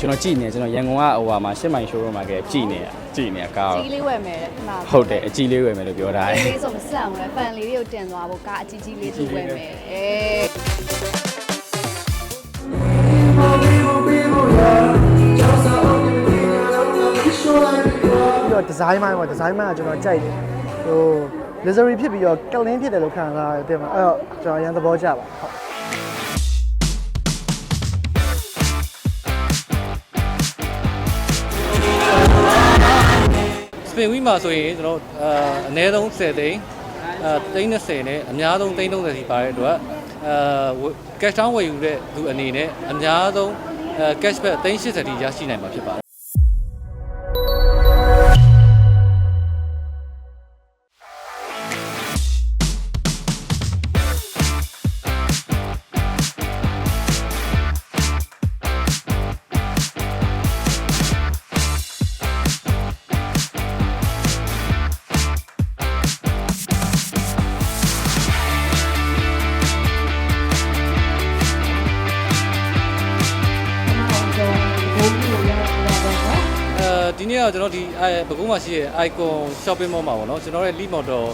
ကျွန်တော်ကြည့်နေကျွန်တော်ရန်ကုန်ကဟိုဟာမှာရှစ်မိုင်ရှိုးရုံမှာကကြည့်နေကြည့်နေကားကြီးလေးဝယ်မယ်တဲ့ခဏဟုတ်တယ်အကြည့်လေးဝယ်မယ်လို့ပြောထားတယ်လေးဆိုမဆက်အောင်လဲပန်လေးတွေကိုတင်သွားဖို့ကားအကြီးကြီးလေးသူဝယ်မယ်အဲပြီးတော့ design ပိုင်းပေါ့ design ပိုင်းကကျွန်တော်ကြိုက်တယ်ဟို luxury ဖြစ်ပြီးတော့ clean ဖြစ်တယ်လို့ခံစားရတယ်တဲ့မှာအဲ့တော့ကျွန်တော်အရင်သဘောကျပါဟုတ်စ ပင်ဝီမှာဆိုရင်ကျွန်တော်အာအနည်းဆုံး10သိန်းအာသိန်း20နဲ့အများဆုံးသိန်း30စီပါတဲ့အတွက်အာ cash down ဝယ်ယူတဲ့သူအနေနဲ့အများဆုံးအာ cashback သိန်း80တိရရှိနိုင်မှာဖြစ်ပါတယ် နေ့ကကျွန်တော်ဒီအဲဘကုန်းမှာရှိတဲ့ icon shopping mall မှာပေါ့နော်ကျွန်တော်ရဲ့ lead model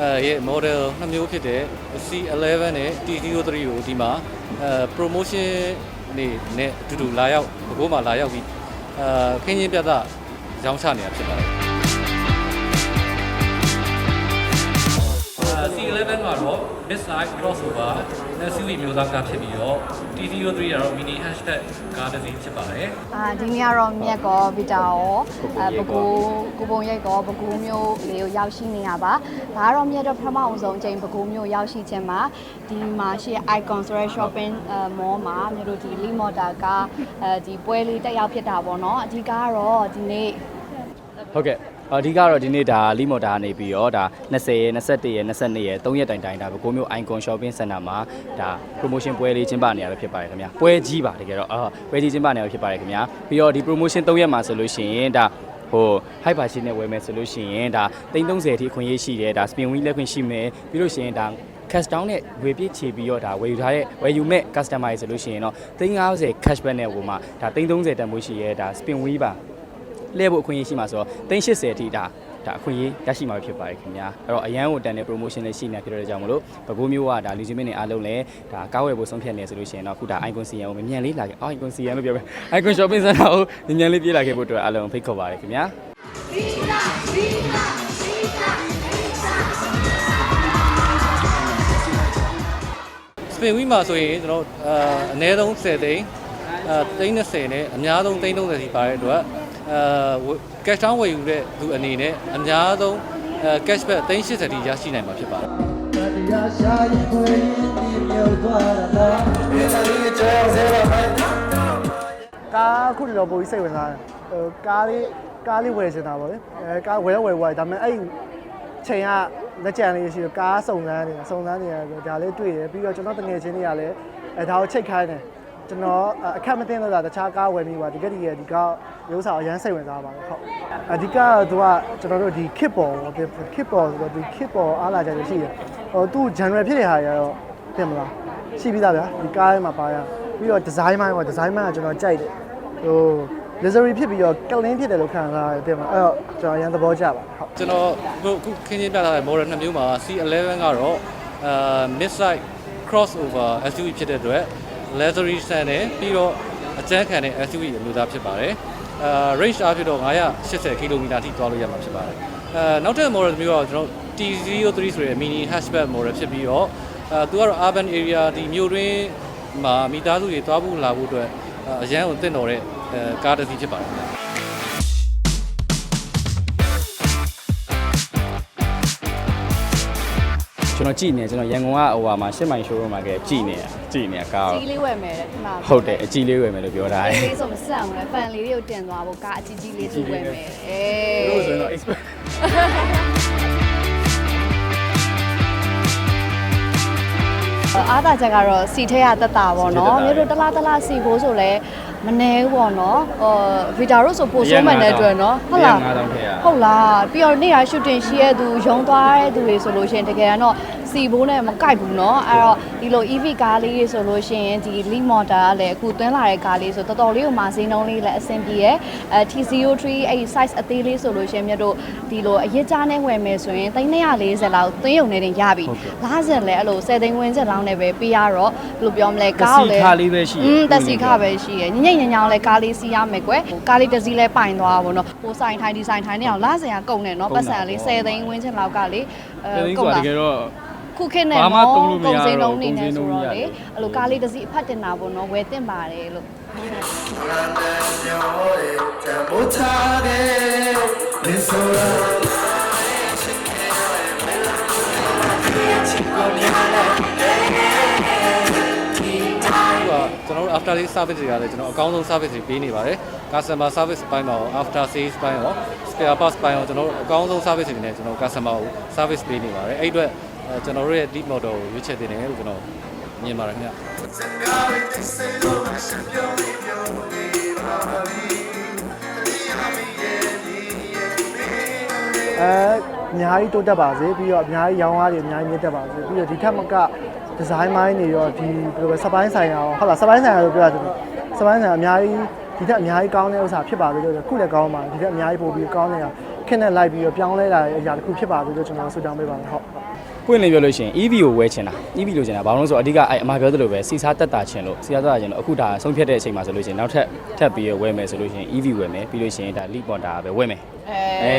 အဲရဲ့ model နှစ်မျိုးဖြစ်တဲ့ C11 နဲ့ T03 ကိုဒီမှာအဲ promotion နေနဲ့အတူတူလာရောက်ဘကုန်းမှာလာရောက်ပြီးအဲခင်းချင်းပြသရောင်းချနေတာဖြစ်ပါတယ် C11 ကတော့ midsize crossover SUV မျိုးသားကားဖြစ်ပြီးတော့ T03 ကတော့ mini hashtag ကားတစ်စီးဖြစ်ပါတယ်အာဒီနေ့ကတော့မြက်ကောဗီတာရောအဲပကူကိုပုံရိတ်ကောပကူမျိုးလေးကိုရောက်ရှိနေရပါဒါကတော့မြက်တော့ပထမအောင်ဆုံးအချိန်ပကူမျိုးရောက်ရှိခြင်းမှာဒီမှာရှိတဲ့ icon ဆိုတဲ့ shopping mall မှာမြို့တို့ဒီ Lee Motor ကအဲဒီပွဲလေးတက်ရောက်ဖြစ်တာပေါ့နော်အဓိကကတော့ဒီနေ့ဟုတ်ကဲ့ အဓိကတော့ဒီနေ့ဒါလီမော်တာနေပြီးတော့ဒါ20ရက်21ရက်22ရက်3ရက်တိုင်တိုင်ဒါပဲကိုမျိုး icon shopping center မှာဒါ promotion ပွဲလေးကျင်းပနေရပဲဖြစ်ပါတယ်ခင်ဗျာပွဲကြီးပါတကယ်တော့အာပွဲကြီးကျင်းပနေရပဲဖြစ်ပါတယ်ခင်ဗျာပြီးတော့ဒီ promotion 3ရက်မှာဆိုလို့ရှိရင်ဒါဟို hype ပါရှင်းနဲ့ဝယ်မယ်ဆိုလို့ရှိရင်ဒါ330အထိအခွင့်အရေးရှိတယ်ဒါ spin wheel လက်ခွင့်ရှိမယ်ပြီးလို့ရှိရင်ဒါ cash down နဲ့ဝယ်ပြည့်ချေပြီးတော့ဒါဝယ်ယူထားတဲ့ဝယ်ယူမဲ့ customer တွေဆိုလို့ရှိရင်တော့350 cashback နဲ့ဟိုမှာဒါ330တန်ဖိုးရှိရဲဒါ spin wheel ပါ လဲဖို့အခွင့်အရေးရှိမှာဆိုတော့380အထိဒါဒါအခွင့်အရေးရရှိမှာဖြစ်ပါတယ်ခင်ဗျာအဲ့တော့အရန်ကိုတန်တဲ့ promotion လေးရှိနေဖြစ်တဲ့ကြောင့်မလို့ဘကိုးမျိုးကဒါလူချင်းမင်းတွေအားလုံးလည်းဒါကားဝယ်ဖို့ဆုံးဖြတ်နေဆိုလို့ရှိရင်တော့အခုဒါ icon CN ကိုမြန်လေးလာခဲ့အော် icon CN လို့ပြောပဲ icon shopping center ကိုမြန်လေးပြေးလာခဲ့ဖို့အတွက်အားလုံးဖိတ်ခေါ်ပါတယ်ခင်ဗျာစပင်ဝီမှာဆိုရင်ကျွန်တော်အာအနည်းဆုံး10သိန်းအာသိန်း20နဲ့အများဆုံးသိန်း30စီပါတဲ့အတွက် အာ cash down ဝယ်ယူတဲ့သူအနေနဲ့အများဆုံးအာ cashback သိန်း80တိရရှိနိုင်မှာဖြစ်ပါတယ်တရားရှာရင်ခွေးဒီမြောက်သွားတာဒီတလေးကြောက်စေပါမယ်ကားခုတော့ပိုပြီးစိတ်ဝင်စားတယ်ဟိုကားလေးကားလေးဝယ်နေတာပေါ့လေအဲကားဝယ်တော့ဝယ်ဝယ်ဒါပေမဲ့အဲ့ချိန်ကလက်ကြံလေးရှိတော့ကားစုံစမ်းနေတာစုံစမ်းနေရတယ်ဒါလေးတွေ့တယ်ပြီးတော့ကျွန်တော်တငယ်ချင်းတွေကလည်းအဲဒါကိုချိတ်ခိုင်းတယ် ကျွန်တော်အခက်မသိလို့လားတခြားကားဝယ်မိပါဒီကတည်းကဒီကားရုပ်စာအရန်စိတ်ဝင်စားပါတယ်ဟုတ်အဓိကသူကကျွန်တော်တို့ဒီ kit ပေါ် kit ပေါ်ဆိုတော့ဒီ kit ပေါ်အားလာကြတယ်ရှိတယ်ဟိုသူ general ဖြစ်တဲ့ဟာတွေကတော့သိမလားရှိပြီးသားဗျာဒီကားထဲမှာပါရပြီးတော့ design ပိုင်းပေါ့ design ပိုင်းကကျွန်တော်ကြိုက်တယ်ဟို luxury ဖြစ်ပြီးတော့ clean ဖြစ်တယ်လို့ခံစားရတယ်သိမလားအဲ့တော့ကျွန်တော်အရင်သဘောကျပါဟုတ်ကျွန်တော်အခုခင်းချင်းပြထားတဲ့ model နှစ်မျိုးမှာ C11 ကတော့အာ midsize crossover SUV ဖြစ်တဲ့အတွက် luxury ဆန်တယ်ပြီးတော့အကျန်းခံတဲ့ SUV အမျိုးသားဖြစ်ပါတယ်အာ range အားဖြင့်တော့980 km ထိသွားလို့ရမှာဖြစ်ပါတယ်အာနောက်ထပ် model မျိုးကတော့ကျွန်တော် T03 ဆိုတဲ့ mini hatchback model ဖြစ်ပြီးတော့အာသူကတော့ urban area ဒီမြို့တွင်းမှာမိသားစုတွေသွားဖို့လာဖို့အတွက်အာအရန်ကိုတင့်တော်တဲ့အဲကားတစ်စီးဖြစ်ပါတယ် ကျွန်တော်ကြည့်နေကျွန်တော်ရန်ကုန်ကဟိုဟာမှာရှစ်မိုင်ရှိုးရုံမှာကကြည့်နေကြည့်နေကားကြီးလေးဝယ်မယ်တဲ့ခဏဟုတ်တယ်အကြည့်လေးဝယ်မယ်လို့ပြောထားတယ်လေးဆိုမဆက်အောင်လဲပန်လေးတွေကိုတင်သွားဖို့ကားအကြီးကြီးလေးသူဝယ်မယ်အဲလို့ဆိုရင်တော့ expert အားသာချက်ကတော့စီထဲရတက်တာပေါ့နော်မြို့တို့တလားတလားစီကိုဆိုလဲ မနေဘူးပေါ့နော်ဟိုဗီတာတို့ဆိုပိုဆိုးမှန်တဲ့အတွက်နော်ဟုတ်လား9000ထည့်ရဟုတ်လားပြီးတော့နေ့တိုင်းရှူတင်ရှိရတဲ့သူရုံသွားတဲ့သူတွေဆိုလို့ရှိရင်တကယ်ကတော့ စီဘိုးနဲ့မကိုက်ဘူးเนาะအဲ့တော့ဒီလို EV ကားလေးတွေဆိုလို့ရှိရင်ဒီ lead motor ကလည်းအခုသွင်းလာတဲ့ကားလေးဆိုတော်တော်လေးကိုမာစင်းနှုံးလေးလည်းအဆင်ပြေရယ်အဲ T03 အဲ့ဒီ size အသေးလေးဆိုလို့ရှိရင်မြတ်တို့ဒီလိုအရစ်ကြားနဲ့ဝယ်မယ်ဆိုရင်340လောက်သွင်းရုံနဲ့တင်ရပြီလားစင်လည်းအဲ့လို10သိန်းဝန်းကျင်လောက်နဲ့ပဲပေးရတော့ဘယ်လိုပြောမလဲကားကိုလည်း ခါလေးပဲရှိ อืมတက်စီခပဲရှိရယ်ညညညညအောင်လဲကားလေးစီးရမယ်ကွယ်ကားလေးတစ်စီးလဲပိုင်သွားပါဘောနော်ဟိုဆိုင်ထိုင်ဒီဆိုင်ထိုင်နေအောင်လာစရာကုန်တယ်နော်ပတ်စံလေး10သိန်းဝန်းကျင်လောက်ကလေ တယ်သိန်းဆိုတာတကယ်တော့ ခုခေတ်နဲ့ဘာမှနော်သုံးလို့မရတော့ကုန်စည်နှုန်းနေနေကုန်စည်နှုဆိုန်းတော့ကြီးလေရတယ်အဲ့လိုကားလေးတစ်စီးအဖတ်တင်တာပေါ့နော်ဝယ်တင်ပါတယ်လို့အခုကကျွန်တော်တို့ after sales service တွေကလည်းကျွန်တော်အကောင်းဆုံး service တွေပေးနေပါတယ် customer service ဘိုင်းမှာရော after sales ဘိုင်းရော spare parts ဘိုင်းရောကျွန်တော်တို့အကောင်းဆုံး service တွေနဲ့ကျွန်တော် customer ကို service ပေးနေပါတယ်အဲ့အတွက် အဲကျွန်တော်တို့ရဲ့ lead model ကိုရွေးချယ်တင်တယ်လို့ကျွန်တော်မြင်ပါတယ်ခင်ဗျအဲအများကြီးတိုးတက်ပါစေပြီးတော့အများကြီးရောင်းအားတွေအများကြီးမြင့်တက်ပါစေပြီးတော့ဒီထက်မကဒီဇိုင်းမိုင်းတွေရောဒီဘယ်လိုပဲစပိုင်းဆိုင်ရာရောဟုတ်လားစပိုင်းဆိုင်ရာလို့ပြောရတယ်စပိုင်းဆိုင်ရာအများကြီးဒီထက်အများကြီးကောင်းတဲ့ဥစ္စာဖြစ်ပါစေလို့ခုလည်းကောင်းပါဒီထက်အများကြီးပိုပြီးကောင်းနေတာခင်းနဲ့လိုက်ပြီးတော့ပြောင်းလဲလာတဲ့အရာတစ်ခုဖြစ်ပါစေလို့ကျွန်တော်ဆုတောင်းပေးပါတယ်ဟုတ် ပွင့်လင်းပြောလို့ရှိရင် EV ကိုဝယ်ချင်တာ EV လိုချင်တာဘာလို့လဲဆိုတော့အဓိကအဲ့အမှားပြောသလိုပဲစီစားတက်တာချင်လို့စီစားတက်တာချင်လို့အခုဒါဆုံးဖြတ်တဲ့အချိန်မှာဆိုလို့ရှိရင်နောက်ထပ်ထပ်ပြီးဝယ်မယ်ဆိုလို့ရှိရင် EV ဝယ်မယ်ပြီးလို့ရှိရင်ဒါ lead motor ပဲဝယ်မယ်အဲ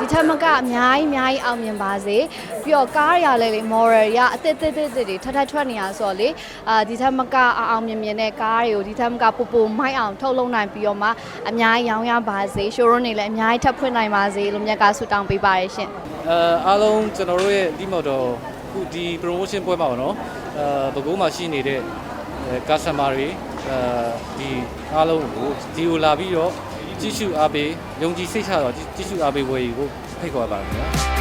ဒီထက်မကအများကြီးအများကြီးအောင်မြင်ပါစေပြီးတော့ကားရလည်းလေ model ရအသစ်သစ်သစ်သစ်တွေထပ်ထပ်ထွက်နေရဆိုတော့လေအာဒီထက်မကအောင်မြင်မြင်တဲ့ကားတွေကိုဒီထက်မကပူပူမိုက်အောင်ထုတ်လုပ်နိုင်ပြီးတော့မှအများကြီးရောင်းရပါစေ showroom တွေလည်းအများကြီးထပ်ဖွင့်နိုင်ပါစေလို့မြတ်ကဆုတောင်းပေးပါရရှင် အဲအားလုံးကျွန်တော်တို့ရဲ့ lead model အခုဒီ promotion ပွဲမှာပေါ့နော်အဲဘကိုးမှာရှိနေတဲ့အဲ customer တွေအဲဒီအားလုံးကိုဒီကိုလာပြီးတော့ကြည့်ရှုအားပေးယုံကြည်စိတ်ချတော့ကြည့်ရှုအားပေးပွဲကြီးကိုဖိတ်ခေါ်ပါမယ်ခင်ဗျာ